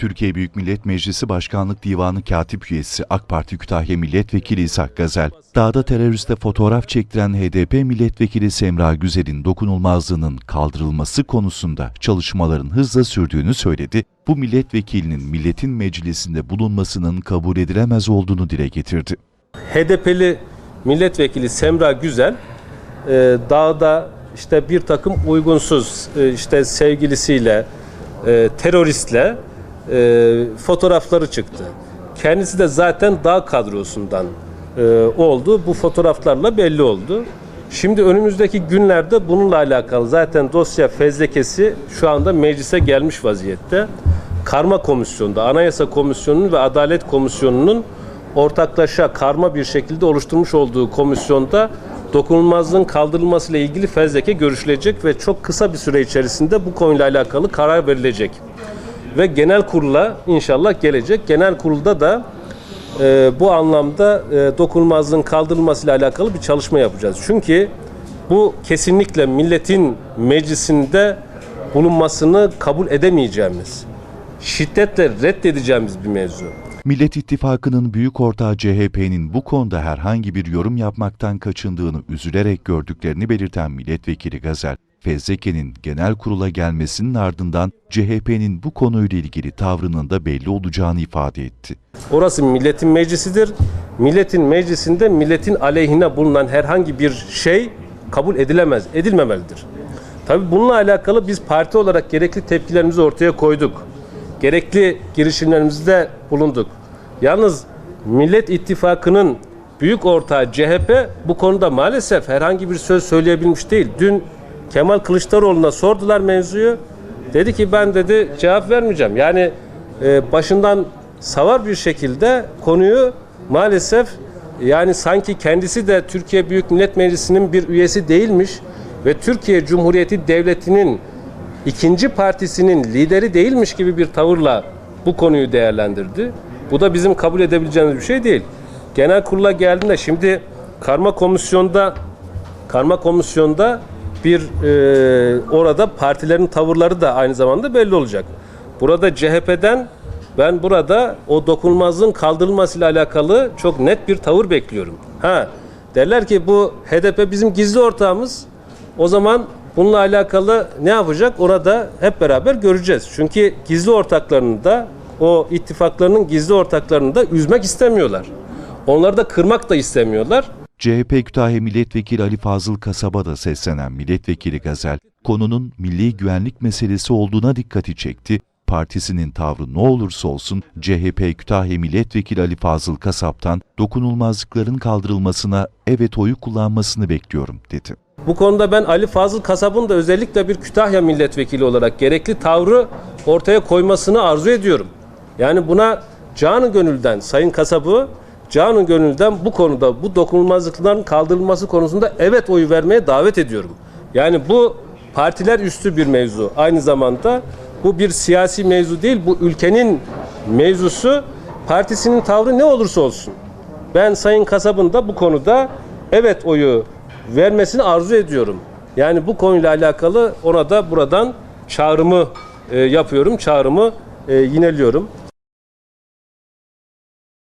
Türkiye Büyük Millet Meclisi Başkanlık Divanı Katip Üyesi AK Parti Kütahya Milletvekili İshak Gazel, dağda teröriste fotoğraf çektiren HDP Milletvekili Semra Güzel'in dokunulmazlığının kaldırılması konusunda çalışmaların hızla sürdüğünü söyledi. Bu milletvekilinin milletin meclisinde bulunmasının kabul edilemez olduğunu dile getirdi. HDP'li milletvekili Semra Güzel e, dağda işte bir takım uygunsuz e, işte sevgilisiyle e, teröristle e, fotoğrafları çıktı. Kendisi de zaten dağ kadrosundan e, oldu. Bu fotoğraflarla belli oldu. Şimdi önümüzdeki günlerde bununla alakalı zaten dosya fezlekesi şu anda meclise gelmiş vaziyette. Karma Komisyonu'nda, Anayasa Komisyonu'nun ve Adalet Komisyonu'nun ortaklaşa karma bir şekilde oluşturmuş olduğu komisyonda dokunulmazlığın kaldırılması ile ilgili fezleke görüşülecek ve çok kısa bir süre içerisinde bu konuyla alakalı karar verilecek. Ve genel kurula inşallah gelecek. Genel kurulda da e, bu anlamda e, dokunulmazlığın kaldırılması ile alakalı bir çalışma yapacağız. Çünkü bu kesinlikle milletin meclisinde bulunmasını kabul edemeyeceğimiz, şiddetle reddedeceğimiz bir mevzu. Millet İttifakı'nın büyük ortağı CHP'nin bu konuda herhangi bir yorum yapmaktan kaçındığını üzülerek gördüklerini belirten milletvekili Gazel, fezlekenin genel kurula gelmesinin ardından CHP'nin bu konuyla ilgili tavrının da belli olacağını ifade etti. Orası milletin meclisidir. Milletin meclisinde milletin aleyhine bulunan herhangi bir şey kabul edilemez, edilmemelidir. Tabii bununla alakalı biz parti olarak gerekli tepkilerimizi ortaya koyduk. Gerekli girişimlerimizde bulunduk. Yalnız Millet İttifakı'nın büyük ortağı CHP bu konuda maalesef herhangi bir söz söyleyebilmiş değil. Dün Kemal Kılıçdaroğlu'na sordular mevzuyu. Dedi ki ben dedi cevap vermeyeceğim. Yani e, başından savar bir şekilde konuyu maalesef yani sanki kendisi de Türkiye Büyük Millet Meclisi'nin bir üyesi değilmiş ve Türkiye Cumhuriyeti Devleti'nin ikinci partisinin lideri değilmiş gibi bir tavırla bu konuyu değerlendirdi. Bu da bizim kabul edebileceğimiz bir şey değil. Genel kurula geldiğinde şimdi karma komisyonda karma komisyonda bir e, orada partilerin tavırları da aynı zamanda belli olacak. Burada CHP'den ben burada o dokunulmazlığın kaldırılmasıyla alakalı çok net bir tavır bekliyorum. Ha derler ki bu HDP bizim gizli ortağımız. O zaman bununla alakalı ne yapacak? Orada hep beraber göreceğiz. Çünkü gizli ortaklarını da o ittifaklarının gizli ortaklarını da üzmek istemiyorlar. Onları da kırmak da istemiyorlar. CHP Kütahya Milletvekili Ali Fazıl Kasab'a da seslenen milletvekili Gazel, konunun milli güvenlik meselesi olduğuna dikkati çekti. Partisinin tavrı ne olursa olsun CHP Kütahya Milletvekili Ali Fazıl Kasap'tan dokunulmazlıkların kaldırılmasına evet oyu kullanmasını bekliyorum dedi. Bu konuda ben Ali Fazıl Kasab'ın da özellikle bir Kütahya milletvekili olarak gerekli tavrı ortaya koymasını arzu ediyorum. Yani buna canı gönülden Sayın Kasab'ı canı gönülden bu konuda bu dokunulmazlıkların kaldırılması konusunda evet oyu vermeye davet ediyorum. Yani bu partiler üstü bir mevzu. Aynı zamanda bu bir siyasi mevzu değil, bu ülkenin mevzusu. Partisinin tavrı ne olursa olsun. Ben Sayın Kasab'ın da bu konuda evet oyu vermesini arzu ediyorum. Yani bu konuyla alakalı ona da buradan çağrımı e, yapıyorum, çağrımı e, yineliyorum.